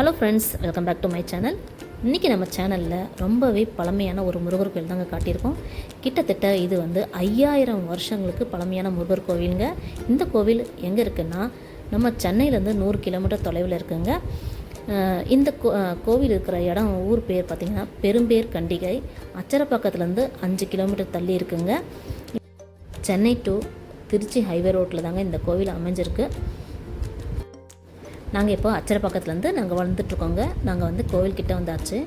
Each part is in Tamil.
Hello friends welcome back to my channel இன்றைக்கி நம்ம சேனலில் ரொம்பவே பழமையான ஒரு முருகர் கோயில் தாங்க காட்டியிருக்கோம். கிட்டத்தட்ட இது வந்து ஐயாயிரம் வருஷங்களுக்கு பழமையான முருகர் கோவிலுங்க. இந்த கோவில் எங்கே இருக்குன்னா நம்ம சென்னையிலேருந்து நூறு கிலோமீட்டர் தொலைவில் இருக்குங்க. இந்த கோ கோவில் இருக்கிற இடம் ஊர் பேர் பார்த்திங்கன்னா பெரும்பேர் கண்டிகை. அச்சரப்பாக்கத்துலேருந்து அஞ்சு கிலோமீட்டர் தள்ளி இருக்குங்க. சென்னை டு திருச்சி ஹைவே ரோட்டில் தாங்க இந்த கோவில் அமைஞ்சிருக்கு. நாங்கள் இப்போ அச்சரப்பாக்கத்துலேருந்து நாங்கள் வளர்ந்துட்டுருக்கோங்க. நாங்கள் வந்து கோவில்கிட்ட வந்தாச்சு.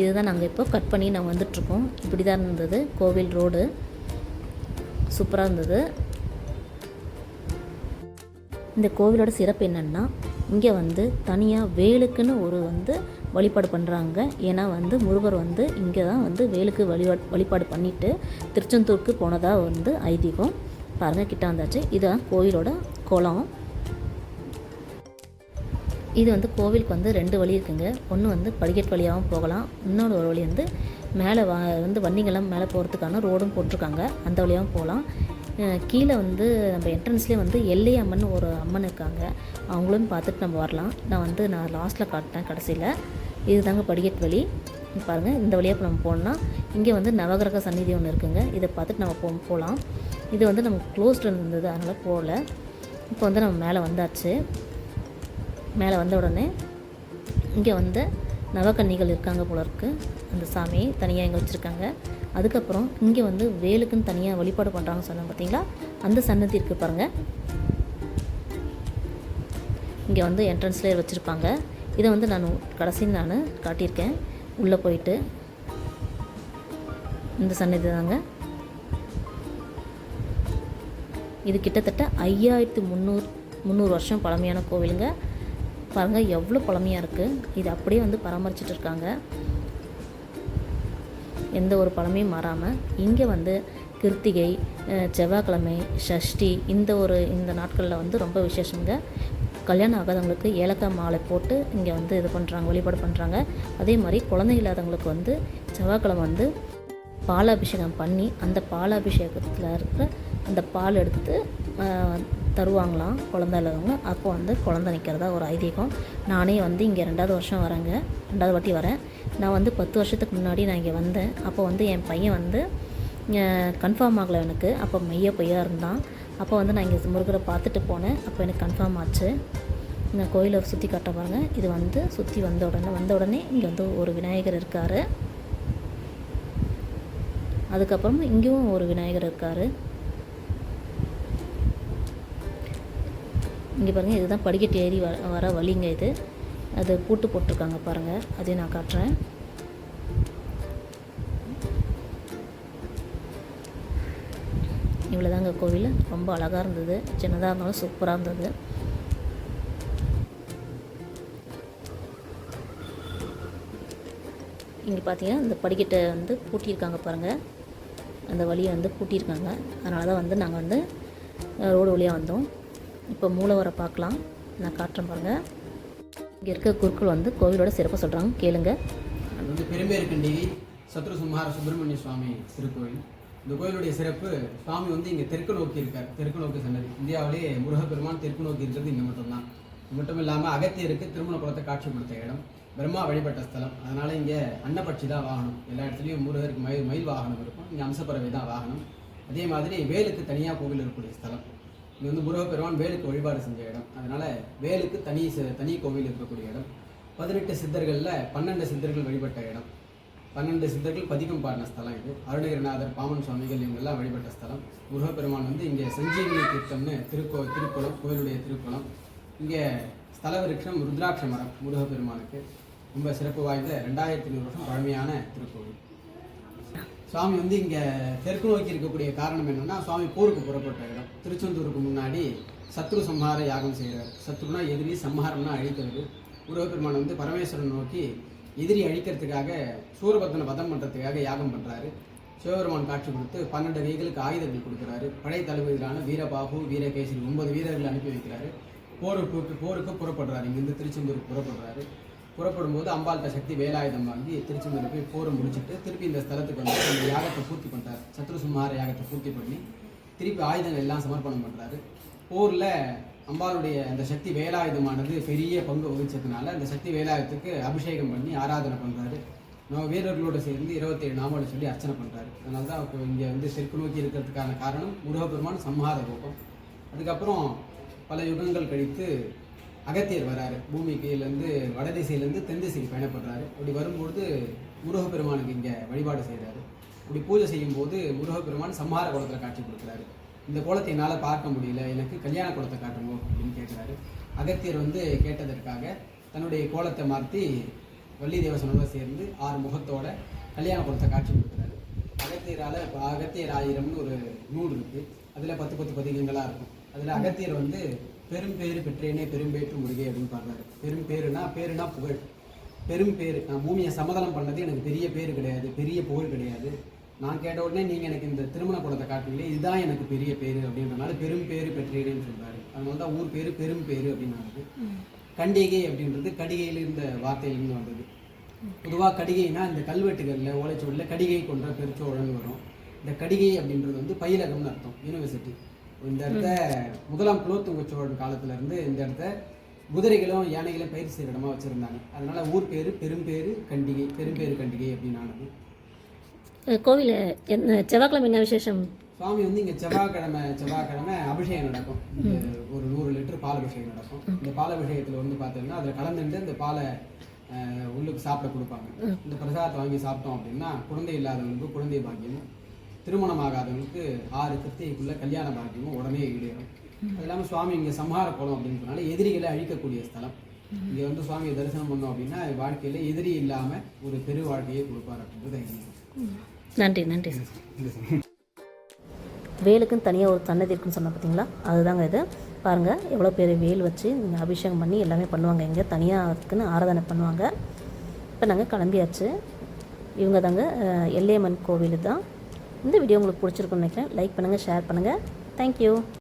இதுதான் நாங்கள் இப்போ கட் பண்ணி நாங்கள் வந்துட்ருக்கோம் இப்படி தான் இருந்தது. கோவில் ரோடு. சூப்பராக இருந்தது. இந்த கோவிலோட சிறப்பு என்னென்னா இங்கே வந்து தனியாக வேலுக்குன்னு ஒரு வந்து வழிபாடு பண்ணுறாங்க ஏன்னா வந்து முருகர் வந்து இங்கே தான் வந்து வேலுக்கு வழிபாடு வழிபாடு பண்ணிவிட்டு திருச்செந்தூருக்கு போனதாக வந்து ஐதீகம். பாருங்கள் கிட்ட வந்தாச்சு. இதுதான் கோவிலோட குளம். இது வந்து கோவிலுக்கு வந்து ரெண்டு வழி இருக்குங்க. ஒன்று வந்து படிக்கட் வழியாகவும் போகலாம். இன்னொரு ஒரு வழி வந்து மேலே வா வந்து வண்டிங்கெல்லாம் மேலே போகிறதுக்கான ரோடும் போட்டிருக்காங்க. அந்த வழியாகவும் போகலாம். கீழே வந்து நம்ம என்ட்ரன்ஸ்லேயே வந்து எல்லை அம்மன் ஒரு அம்மன் இருக்காங்க. அவங்களும் பார்த்துட்டு நம்ம வரலாம். நான் வந்து நான் லாஸ்ட்டில் காட்டினேன் கடைசியில். இதுதாங்க படிக்கட் வழி. பாருங்கள் இந்த வழியாக இப்போ நம்ம போனோம்னா இங்கே வந்து நவகிரக சந்நிதி ஒன்று இருக்குங்க. இதை பார்த்துட்டு நம்ம போ போகலாம். இது வந்து நமக்கு க்ளோஸ்டில் இருந்தது அதனால் போகல. இப்போ வந்து நம்ம மேலே வந்தாச்சு. மேலே வந்த உடனே இங்கே வந்து நவக்கன்னிகள் இருக்காங்க போல இருக்குது அந்த சாமியை தனியாக இங்கே வச்சுருக்காங்க. அதுக்கப்புறம் இங்கே வந்து வேலுக்குன்னு தனியாக வழிபாடு பண்ணுறாங்கன்னு சொன்னேன் பார்த்தீங்களா அந்த சன்னதி இருக்குது பாருங்கள் இங்கே வந்து என்ட்ரன்ஸ்லேயே வச்சுருப்பாங்க. இதை வந்து நான் கடைசின்னு நான் காட்டியிருக்கேன். உள்ளே போயிட்டு இந்த சன்னதி தாங்க. இது கிட்டத்தட்ட ஐயாயிரத்து முந்நூறு முந்நூறு வருஷம் பழமையான கோவிலுங்க. பாருங்கள் எவ்வளோ பழமையாக இருக்குது இது அப்படியே வந்து பராமரிச்சுட்டு இருக்காங்க. எந்த ஒரு பழமையும் மாறாமல் இங்கே வந்து கிருத்திகை செவ்வாய்க்கிழமை ஷஷ்டி இந்த ஒரு இந்த நாட்களில் வந்து ரொம்ப விசேஷங்க. கல்யாணம் ஆகாதவங்களுக்கு ஏலக்காய் மாலை போட்டு இங்கே வந்து இது பண்ணுறாங்க வழிபாடு பண்ணுறாங்க அதே மாதிரி குழந்தை இல்லாதவங்களுக்கு வந்து செவ்வாய்க்கிழமை வந்து பாலாபிஷேகம் பண்ணி அந்த பாலாபிஷேகத்தில் இருக்கிற அந்த பால் எடுத்து தருவாங்களாம் குழந்த இல்லாதவங்க. அப்போ வந்து குழந்த நிற்கிறதா ஒரு ஐதீகம். நானே வந்து இங்கே ரெண்டாவது வருஷம் வரேங்க. ரெண்டாவது வாட்டி வரேன். நான் வந்து பத்து வருஷத்துக்கு முன்னாடி நான் இங்கே வந்தேன். அப்போ வந்து என் பையன் வந்து கன்ஃபார்ம் ஆகலை எனக்கு. அப்போ மைய பொய்யாக இருந்தான். அப்போ வந்து நான் இங்கே முருகரை பார்த்துட்டு போனேன். அப்போ எனக்கு கன்ஃபார்ம் ஆச்சு. இந்த கோயிலை சுற்றி காட்ட பாருங்க. இது வந்து சுற்றி வந்த உடனே வந்த உடனே இங்கே வந்து ஒரு விநாயகர் இருக்கார். அதுக்கப்புறம் இங்கேயும் ஒரு விநாயகர் இருக்கார். இங்கே பாருங்கள் இதுதான் படிக்கட்டு ஏறி வர வர வழிங்க இது. அது பூட்டு போட்டிருக்காங்க பாருங்கள் அதையும் நான் காட்டுறேன். இவ்வளோதாங்க கோவில். ரொம்ப அழகாக இருந்தது. சின்னதாக இருந்தாலும் சூப்பராக இருந்தது. இங்கே பார்த்தீங்கன்னா இந்த படிக்கட்டை வந்து பூட்டியிருக்காங்க பாருங்கள் அந்த வழியை வந்து பூட்டியிருக்காங்க. அதனால தான் வந்து நாங்கள் வந்து ரோடு வழியாக வந்தோம். இப்போ மூலவரை பார்க்கலாம். நான் காட்டுறேன் பாருங்கள் இங்கே இருக்க குருக்கள் வந்து கோவிலோட சிறப்பாக சொல்கிறாங்க கேளுங்க. அது வந்து பெரும்பேறு சத்ருசுமார சத்ரு சுப்பிரமணிய சுவாமி திருக்கோயில் இந்த கோயிலுடைய சிறப்பு சுவாமி வந்து இங்கே தெற்கு நோக்கி இருக்கார். தெற்கு நோக்கி சன்னதி இந்தியாவிலேயே முருகப்பெருமான் தெற்கு நோக்கி இருக்கிறது இங்கே மட்டும்தான். இது மட்டும் இல்லாமல் அகத்தியருக்கு திருமண குளத்தை காட்சி கொடுத்த இடம். பிரம்மா வழிபட்ட ஸ்தலம். அதனால் இங்கே அன்னப்பட்சி தான் வாகனம். எல்லா இடத்துலையும் முருகருக்கு மயில் மயில் வாகனம் இருக்கும். இங்கே அம்சப்பறவை தான் வாகனம். அதே மாதிரி வேலுக்கு தனியாக கோவில் இருக்கக்கூடிய ஸ்தலம். இது வந்து முருகப்பெருமான் வேலுக்கு வழிபாடு செஞ்ச இடம். அதனால வேலுக்கு தனி தனி கோவில் இருக்கக்கூடிய இடம். பதினெட்டு சித்தர்களில் பன்னெண்டு சித்தர்கள் வழிபட்ட இடம். பன்னெண்டு சித்தர்கள் பதிகம் பாடின ஸ்தலம் இது. அருணகிரிநாதர் பாமன் சுவாமிகள் இவங்கெல்லாம் வழிபட்ட ஸ்தலம். முருகப்பெருமான் வந்து இங்கே சஞ்சீவினி தீர்த்தம்னு திருக்கோ திருக்குளம் கோயிலுடைய திருக்குளம். இங்கே ஸ்தல விருட்சம் ருத்ராட்ச மரம் முருகப்பெருமானுக்கு ரொம்ப சிறப்பு வாய்ந்த ரெண்டாயிரத்தி நூறு வருஷம் பழமையான திருக்கோவில். சுவாமி வந்து இங்கே தெற்கு நோக்கி இருக்கக்கூடிய காரணம் என்னென்னா சுவாமி போருக்கு புறப்பட்ட இடம். திருச்செந்தூருக்கு முன்னாடி சத்ரு சம்ஹார யாகம் செய்கிறார் சத்ருனா எதிரி சம்ஹாரம்னா அழிக்கிறது முருகப்பெருமான் வந்து பரமேஸ்வரன் நோக்கி எதிரி அழிக்கிறதுக்காக சூரபத்தனை வதம் பண்ணுறதுக்காக யாகம் பண்ணுறாரு சிவபெருமான் காட்சி கொடுத்து பன்னெண்டு கைகளுக்கு ஆயுதங்கள் கொடுக்குறாரு. படை தளபதிகளான வீரபாகு வீரகேசரி ஒன்பது வீரர்கள் அனுப்பி வைக்கிறாரு. போருக்கு போருக்கு புறப்படுறாரு. இங்கேருந்து திருச்செந்தூருக்கு புறப்படுறாரு. புறப்படும் போது அம்பாள்கிட்ட சக்தி வேலாயுதம் வாங்கி திருச்செந்தூர் போய் போரை முடிச்சுட்டு திருப்பி இந்த ஸ்தலத்துக்கு வந்து அந்த யாகத்தை பூர்த்தி பண்ணிட்டார். சத்ருசுமார யாகத்தை பூர்த்தி பண்ணி திருப்பி ஆயுதங்கள் எல்லாம் சமர்ப்பணம் பண்ணுறாரு போரில் அம்பாளுடைய அந்த சக்தி வேலாயுதமானது பெரிய பங்கு வகிச்சதுனால அந்த சக்தி வேலாயுதத்துக்கு அபிஷேகம் பண்ணி ஆராதனை பண்ணுறாரு நம்ம வீரர்களோட சேர்ந்து இருபத்தேழு நாமாவளி சொல்லி அர்ச்சனை பண்ணுறாரு அதனால தான் இப்போ இங்கே வந்து செற்கு நோக்கி இருக்கிறதுக்கான காரணம் முருகப்பெருமான் சம்ஹார கோபம். அதுக்கப்புறம் பல யுகங்கள் கழித்து அகத்தியர் வராரு. பூமி கீழேருந்து வடதிசையிலேருந்து தென் திசைக்கு பயணப்படுறாரு. அப்படி வரும்பொழுது முருகப்பெருமானுக்கு இங்கே வழிபாடு செய்கிறாரு இப்படி பூஜை செய்யும்போது முருகப்பெருமான் சம்ஹார குளத்தில் காட்சி கொடுக்குறாரு. இந்த கோலத்தை என்னால் பார்க்க முடியல. எனக்கு கல்யாண குளத்தை காட்டுங்க அப்படின்னு கேட்குறாரு அகத்தியர் வந்து கேட்டதற்காக தன்னுடைய கோலத்தை மாற்றி வள்ளி தேவசனோட சேர்ந்து ஆறு முகத்தோட கல்யாண குளத்தை காட்சி கொடுக்குறாரு. அகத்தியரால் இப்போ அகத்தியர் ஆயிரம்னு ஒரு நூல் இருக்குது அதில் பத்து பத்து பதிகங்களாக இருக்கும். அதில் அகத்தியர் வந்து பெரும்பேறு பெற்றேனே பெரும்பேற்று முருகே அப்படின்னு பாடுறாரு. பெரும் பேருனா பேருனா புகழ். பெரும் பேர் நான் பூமியை சமதளம் பண்ணது எனக்கு பெரிய பேர் கிடையாது பெரிய புகழ் கிடையாது. நான் கேட்ட உடனே நீங்கள் எனக்கு இந்த திருமண குளத்தை காட்டுங்களே இதுதான் எனக்கு பெரிய பேர் அப்படின்றனால பெரும்பேறு பெற்றேனேன்னு சொல்றாரு. அதனால தான் ஊர் பேர் பெரும் பேரு கண்டிகை அப்படின்றது கடிகையில் இருந்த வார்த்தையிலிருந்து வந்தது. பொதுவாக கடிகைனா இந்த கல்வெட்டுகளில் ஓலைச்சுவடியில் கடிகை கொன்ற பெருச்சோழன் வரும். இந்த கடிகை அப்படின்றது வந்து பயிலகம்னு அர்த்தம் யூனிவர்சிட்டி இந்த இடத்த முதலாம் குலோத்துங்க சோழன் காலத்துல இருந்து இந்த இடத்த குதிரைகளும் யானைகளும் பயிர் செய்கிற இடமா வச்சுருந்தாங்க. அதனால ஊர் பேர் பெரும்பேரு கண்டிகை பெரும்பேரு கண்டிகை அப்படின்னு ஆனது. கோவில் என்ன செவ்வாய்க்கிழமை என்ன விசேஷம்? சுவாமி வந்து இங்கே செவ்வாய்க்கிழமை செவ்வாய்க்கிழமை அபிஷேகம் நடக்கும். ஒரு நூறு லிட்டர் பால் அபிஷேகம் நடக்கும். இந்த பால் அபிஷேகத்தில் வந்து பார்த்தீங்கன்னா அதில் கலந்துட்டு இந்த பாலை உள்ளுக்கு சாப்பிட கொடுப்பாங்க. இந்த பிரசாதத்தை வாங்கி சாப்பிட்டோம் அப்படின்னா குழந்தை இல்லாதவங்களுக்கு குழந்தை பாக்கியமும் திருமணம் ஆகாதவங்களுக்கு ஆறு கிருத்திகைக்குள்ள கல்யாண பாக்கியமும் உடனே ஈடேறும் அது இல்லாமல் சுவாமி இங்கே சம்ஹார குளம் அப்படின்னு சொன்னால எதிரிகளை அழிக்கக்கூடிய ஸ்தலம். இங்கே வந்து சுவாமியை தரிசனம் பண்ணோம் அப்படின்னா வாழ்க்கையில் எதிரி இல்லாமல் ஒரு பெரு வாழ்க்கையை கொடுப்பார் அப்படின்றது. நன்றி நன்றி சார். வேலுக்குன்னு தனியாக ஒரு சன்னதி இருக்குன்னு சொன்ன பார்த்தீங்களா அதுதாங்க இது. பாருங்கள் எவ்வளோ பேர் வேல் வச்சு அபிஷேகம் பண்ணி எல்லாமே பண்ணுவாங்க இங்கே. தனியாக அதுக்குன்னு ஆராதனை பண்ணுவாங்க. இப்போ நாங்கள் கிளம்பியாச்சு. இவங்க தாங்க எல்லையம்மன் கோவில் தான் இந்த வீடியோ உங்களுக்கு பிடிச்சிருக்குன்னு நினைக்கிறேன். லைக் பண்ணுங்கள் ஷேர் பண்ணுங்கள் தேங்க்யூ